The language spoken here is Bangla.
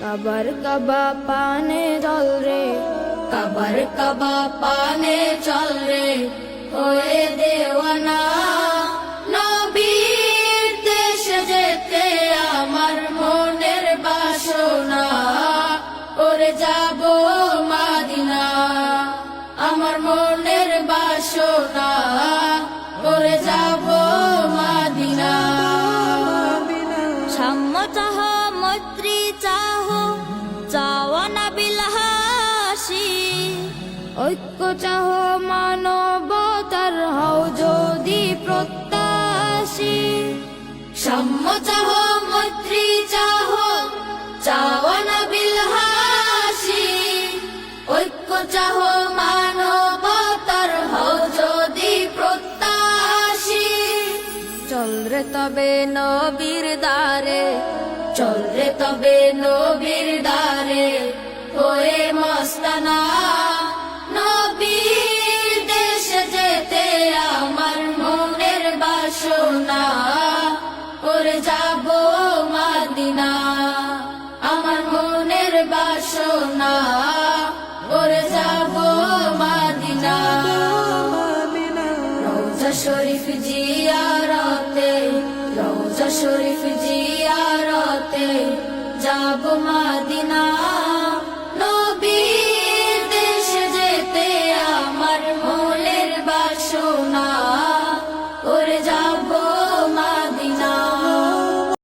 কাবার কাবা পানে জল রে। কাবার কাবা পানে চল রে। হয়ে দেওয়ানা যেতে আমার মনের ওরে আমার মনের ওরে চাহ মৈত্রী চাহ ঐক্য চাহ মানবতার হও যদি প্রত্যাশী। সাম্য চাহ, মৈত্রী চাহ চাওয়ানা বিলহাসি ঐক্য চাহ মানবতার হও যদি প্রত্যাশী। চল রে তবে নবীর দ্বারে, চল রে তবে নবীর দ্বারে। শরীফ জিয়ারতে রোজা শরীফ জিয়ারতে যাব মাদিনা।